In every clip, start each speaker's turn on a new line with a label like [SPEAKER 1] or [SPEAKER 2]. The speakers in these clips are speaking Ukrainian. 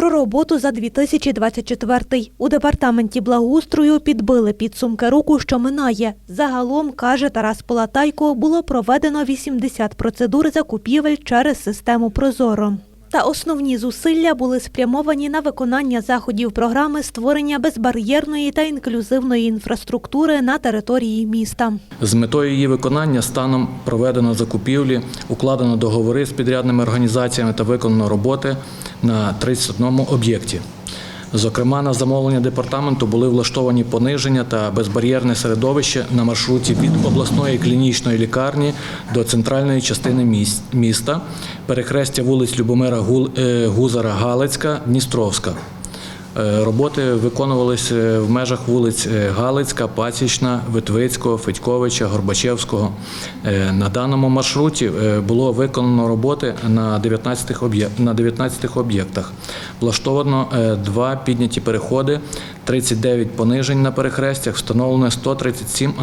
[SPEAKER 1] Про роботу за 2024. У департаменті благоустрою підбили підсумки року, що минає. Загалом, каже Тарас Полатайко, було проведено 80 процедур закупівель через систему Прозоро. Та основні зусилля були спрямовані на виконання заходів програми створення безбар'єрної та інклюзивної інфраструктури на території міста.
[SPEAKER 2] З метою її виконання станом проведено закупівлі, укладено договори з підрядними організаціями та виконано роботи на 31 об'єкті. Зокрема, на замовлення департаменту були влаштовані пониження та безбар'єрне середовище на маршруті від обласної клінічної лікарні до центральної частини міста, перехрестя вулиць Любомира е, Гузара Галицька, Дністровська. Е, Роботи виконувалися в межах вулиць е, Галицька, Пасічна, Витвицького, Федьковича, Горбачевського. Е, На даному маршруті було виконано роботи на 19 об'є- на 19 об'єктах. Влаштовано два підняті переходи, 39 понижень на перехрестях, встановлено 137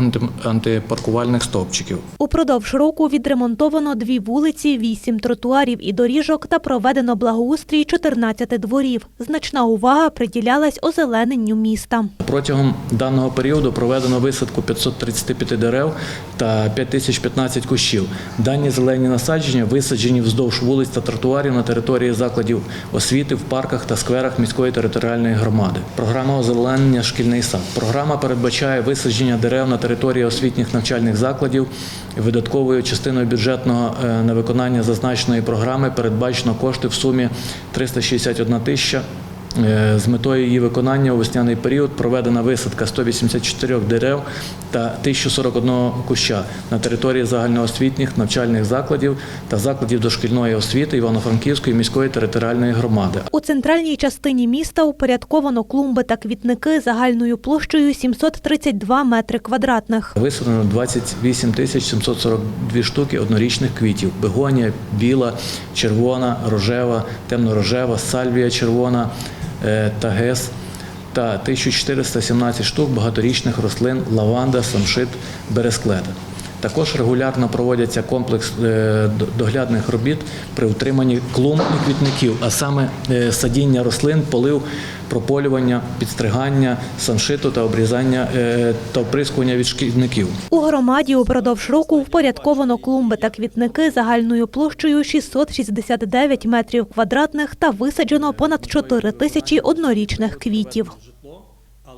[SPEAKER 2] антипаркувальних стовпчиків.
[SPEAKER 1] Упродовж року відремонтовано дві вулиці, вісім тротуарів і доріжок та проведено благоустрій 14 дворів. Значна увага приділялась озелененню міста.
[SPEAKER 2] Протягом даного періоду проведено висадку 535 дерев та 5015 кущів. Дані зелені насадження висаджені вздовж вулиць та тротуарів на території закладів освіти в парках та скверах міської територіальної громади. Програма озеленення шкільний сад. Програма передбачає висадження дерев на території освітніх навчальних закладів. Видатковою частиною бюджетного е, на виконання зазначеної програми передбачено кошти в сумі 361 тисяча З метою її виконання у весняний період проведена висадка 184 дерев та 1041 куща на території загальноосвітніх навчальних закладів та закладів дошкільної освіти Івано-Франківської міської територіальної громади.
[SPEAKER 1] У центральній частині міста упорядковано клумби та квітники загальною площею 732 метри квадратних.
[SPEAKER 2] Висадено 28 тисяч 742 штуки однорічних квітів: бегонія, біла, червона, рожева, темно-рожева, сальвія червона е, та гес та 1417 штук багаторічних рослин лаванда, самшит, бересклета. Також регулярно проводяться комплекс е, доглядних робіт при утриманні клумб і квітників, а саме е, садіння рослин, полив, прополювання, підстригання, самшиту та обрізання е, та оприскування від шкідників.
[SPEAKER 1] У громаді упродовж року впорядковано клумби та квітники загальною площею 669 метрів квадратних та висаджено понад 4 тисячі однорічних квітів.